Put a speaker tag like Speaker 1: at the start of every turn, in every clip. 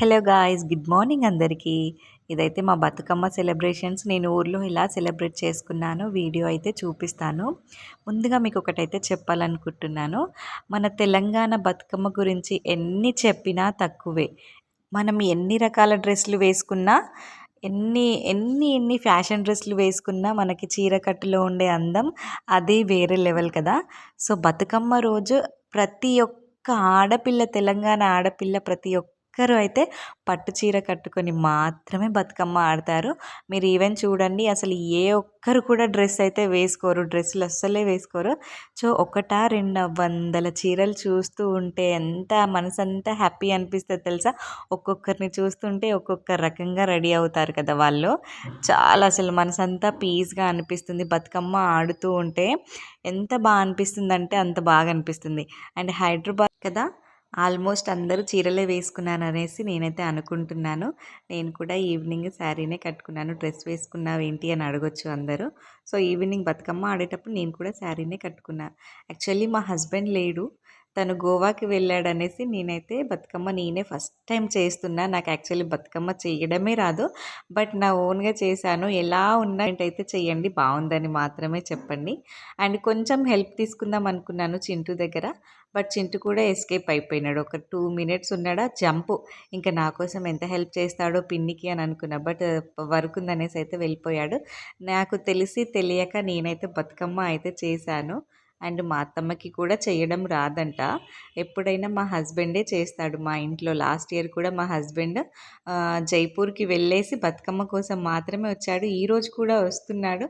Speaker 1: Hello guys good morning అందరికీ. ఇదైతే మా బతుకమ్మ సెలబ్రేషన్స్. నేను ఊర్లో ఇలా సెలబ్రేట్ చేసుకున్నాను. వీడియో అయితే చూపిస్తాను. ముందుగా మీకు ఒకటైతే చెప్పాలనుకుంటున్నాను. మన తెలంగాణ బతుకమ్మ గురించి ఎన్ని చెప్పినా తక్కువే. మనం ఎన్ని రకాల డ్రెస్సులు వేసుకున్నా ఎన్ని ఎన్ని ఎన్ని ఫ్యాషన్ డ్రెస్సులు వేసుకున్నా మనకి చీరకట్టులో ఉండే అందం అది వేరే లెవెల్ కదా. సో బతుకమ్మ రోజు ప్రతి ఒక్క ఆడపిల్ల తెలంగాణ ఆడపిల్ల ప్రతి ఒక్క ఒక్కరు అయితే పట్టు చీర కట్టుకొని మాత్రమే బతుకమ్మ ఆడతారు. మీరు ఈవెన్ చూడండి అసలు ఏ ఒక్కరు కూడా డ్రెస్ అయితే వేసుకోరు. డ్రెస్సులు అస్సలే వేసుకోరు. సో ఒకటా రెండు వందల చీరలు చూస్తూ ఉంటే ఎంత మనసంతా హ్యాపీ అనిపిస్తుంది తెలుసా? ఒక్కొక్కరిని చూస్తుంటే ఒక్కొక్క రకంగా రెడీ అవుతారు కదా వాళ్ళు. చాలా అసలు మనసంతా పీస్గా అనిపిస్తుంది బతుకమ్మ ఆడుతూ ఉంటే. ఎంత బాగా అనిపిస్తుంది అంటే అంత బాగా అనిపిస్తుంది. అండ్ హైదరాబాద్ కదా ఆల్మోస్ట్ అందరూ చీరలే వేసుకున్నాను అనేసి నేనైతే అనుకుంటున్నాను. నేను కూడా ఈవినింగ్ శారీనే కట్టుకున్నాను. డ్రెస్ వేసుకున్నావు ఏంటి అని అడగొచ్చు అందరూ. సో ఈవినింగ్ బతుకమ్మ ఆడేటప్పుడు నేను కూడా శారీనే కట్టుకున్నాను యాక్చువల్లీ మా హస్బెండ్ లేడు. తను గోవాకి వెళ్ళాడనేసి నేనైతే బతుకమ్మ నేనే ఫస్ట్ టైం చేస్తున్నా. నాకు యాక్చువల్లీ బతుకమ్మ చేయడమే రాదు. బట్ నా ఓన్గా చేశాను. ఎలా ఉన్నా అయితే చేయండి బాగుందని మాత్రమే చెప్పండి. అండ్ కొంచెం హెల్ప్ తీసుకుందాం అనుకున్నాను చింటూ దగ్గర. బట్ చింటూ కూడా ఎస్కేప్ అయిపోయినాడు. ఒక టూ మినిట్స్ ఉన్నాడా? జంపు. ఇంకా నా కోసం ఎంత హెల్ప్ చేస్తాడో పిన్నికి అని అనుకున్నా. బట్ వర్క్ ఉందనేసి అయితే వెళ్ళిపోయాడు. నాకు తెలిసి తెలియక నేనైతే బతుకమ్మ అయితే చేశాను. అండ్ మా అత్తమ్మకి కూడా చేయడం రాదంట. ఎప్పుడైనా మా హస్బెండే చేస్తాడు మా ఇంట్లో. లాస్ట్ ఇయర్ కూడా మా హస్బెండ్ జైపూర్కి వెళ్ళేసి బతుకమ్మ కోసం మాత్రమే వచ్చాడు. ఈరోజు కూడా వస్తున్నాడు.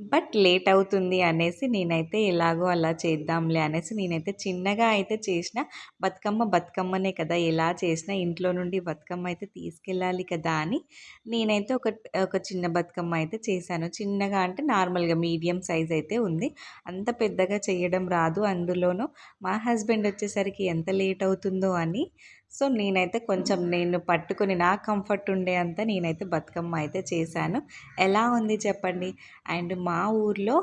Speaker 1: బట్ లేట్ అవుతుంది అనేసి నేనైతే ఎలాగో అలా చేద్దాంలే అనేసి నేనైతే చిన్నగా అయితే చేసిన బతుకమ్మ బతుకమ్మనే కదా ఎలా చేసినా ఇంట్లో నుండి బతుకమ్మ అయితే తీసుకెళ్ళాలి కదా అని నేనైతే ఒక ఒక చిన్న బతుకమ్మ అయితే చేశాను. చిన్నగా అంటే నార్మల్గా మీడియం సైజ్ అయితే ఉంది. అంత పెద్దగా చేయడం రాదు అందులోనూ మా హస్బెండ్ వచ్చేసరికి ఎంత లేట్ అవుతుందో అని సో నేనైతే కొంచెం నేను పట్టుకుని నా కంఫర్ట్ ఉండే అంత నేనైతే బతుకమ్మ అయితే చేశాను. ఎలా ఉంది చెప్పండి? అండ్ మా ఊర్లో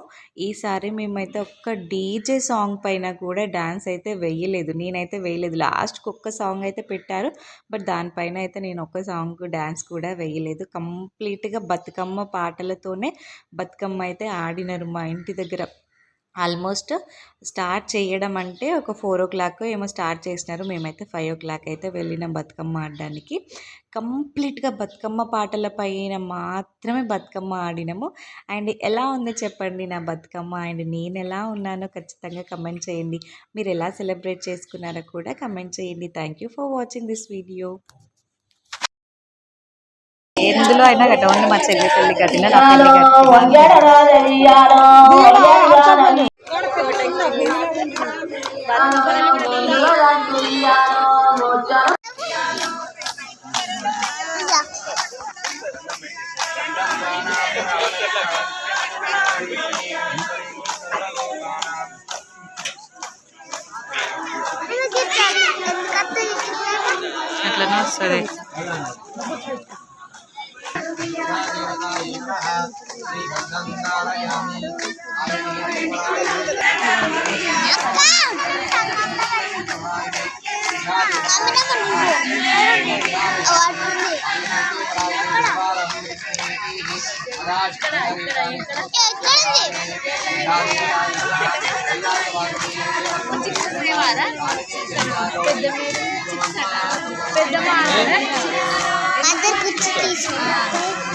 Speaker 1: ఈసారి మేమైతే ఒక్క డీజే సాంగ్ పైన కూడా డ్యాన్స్ అయితే వేయలేదు. నేనైతే వేయలేదు. లాస్ట్కి ఒక్క సాంగ్ అయితే పెట్టారు. బట్ దానిపైన అయితే నేను ఒక్క సాంగ్ డ్యాన్స్ కూడా వేయలేదు. కంప్లీట్గా బతుకమ్మ పాటలతోనే బతుకమ్మ అయితే ఆడినారు మా ఇంటి దగ్గర. ఆల్మోస్ట్ స్టార్ట్ చేయడం అంటే ఒక ఫోర్ ఓ క్లాక్ ఏమో స్టార్ట్ చేసినారు. మేమైతే ఫైవ్ ఓ క్లాక్ అయితే వెళ్ళినాం బతుకమ్మ ఆడడానికి. కంప్లీట్గా బతుకమ్మ పాటల పైన మాత్రమే బతుకమ్మ ఆడినాము. అండ్ ఎలా ఉంది చెప్పండి నా బతుకమ్మ? అండ్ నేను ఎలా ఉన్నానో ఖచ్చితంగా కమెంట్ చేయండి. మీరు ఎలా సెలబ్రేట్ చేసుకున్నారో కూడా కమెంట్ చేయండి. Thank you for watching this video. ఎందులో అయినా కట్ట ఓన్లీ మా చెల్లి పెళ్ళి కట్టిన నా పెళ్ళి అట్లనే వస్తుంది.
Speaker 2: పెద్ద అద్దరు కుర్చీ తీసుకున్నాం